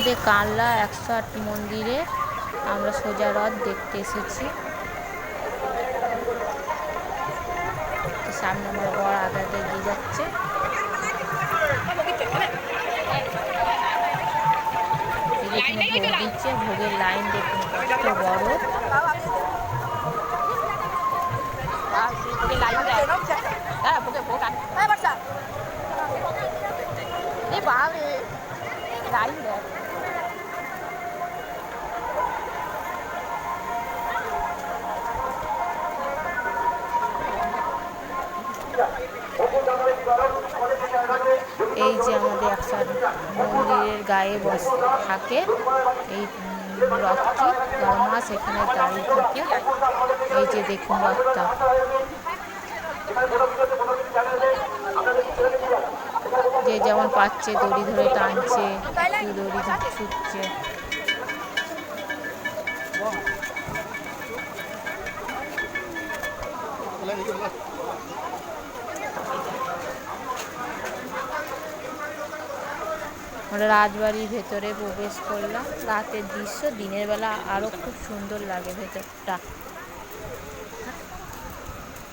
আমাদের কানলা একশো আট মন্দিরে আমরা সোজা রথ দেখতে এসেছি। সামনে আমার বর আগে আগে এগিয়ে যাচ্ছে। দিচ্ছে, ভোগের লাইন দেখুন, কত বড়। এই মন্দিরের গায়ে বস, থাকে। এই রথটি মাস এখানে দাঁড়িয়ে থাকে। এই যে দেখুন রথটা। যে যেমন পাচ্ছে, দড়ি ধরে টানছে দড়ি ছুটছে। আমরা রাজবাড়ির ভেতরে প্রবেশ করলাম। রাতের দৃশ্য দিনের বেলা আরও খুব সুন্দর লাগে ভেতরটা।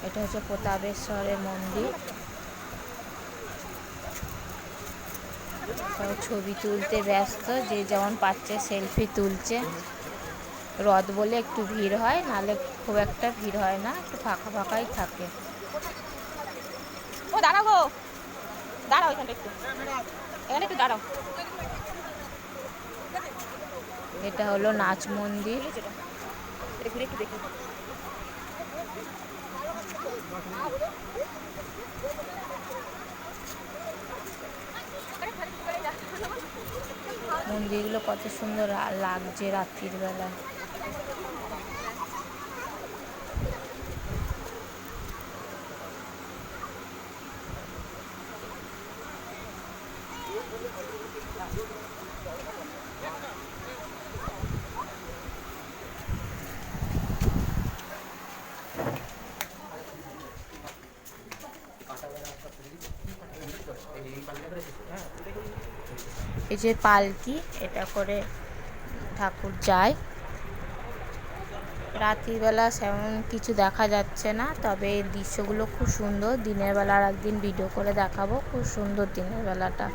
এটা হচ্ছে প্রতাপেশ্বরের মন্দির। সবাই ছবি তুলতে ব্যস্ত, যে যেমন পাচ্ছে সেলফি তুলছে। রথ বলে একটু ভিড় হয়, নাহলে খুব একটা ভিড় হয় না, একটু ফাঁকা ফাঁকাই থাকে। ও, দাঁড়াও গো। দাঁড়াও এখানটা একটু। এখানে একটু দাঁড়াও। এটা হলো নাচ মন্দির। এটা। ঘুরে একটু দেখি। মন্দিরগুলো কত সুন্দর লাগছে রাত্রির বেলা। এই যে পালকি, এটা করে ঠাকুর যায়। রাত্রিবেলা সেমন কিছু দেখা যাচ্ছে না, তবে দৃশ্যগুলো খুব সুন্দর। দিনের বেলা আর একদিন ভিডিও করে দেখাবো, খুব সুন্দর দিনের বেলাটা।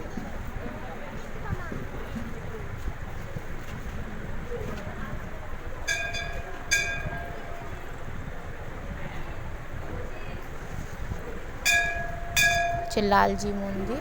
হচ্ছে লালজি মন্দির।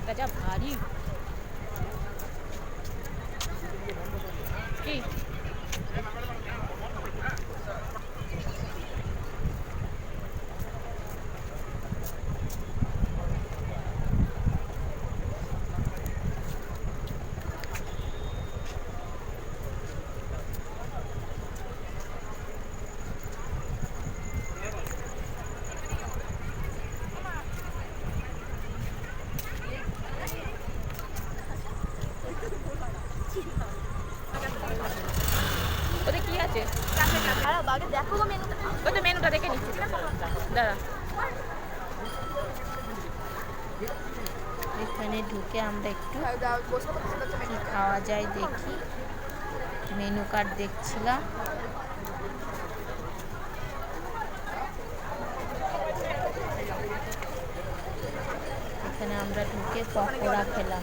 আমার ব্যাগটা যা কি মেনুটা দেখে নিচ্ছি। দাঁড়া। এখানে ঢুকে আমরা একটু খাওয়া যায় দেখি। মেনু কার্ড দেখছিলাম। এখানে আমরা ঢুকে পকোড়া খেলাম।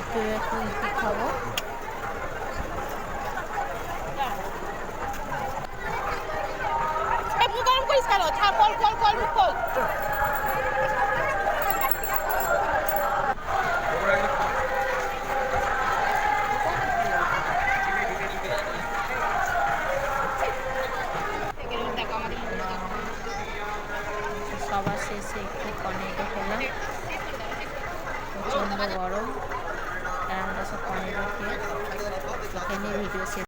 একটু একটু ইপি খাব কল কল কল কল। সবার শেষে একটু পনেরো খেলাম। প্রচণ্ড গরম। আর আমরা সব পনেরো খেয়ে এখানে ভিডিও শেষ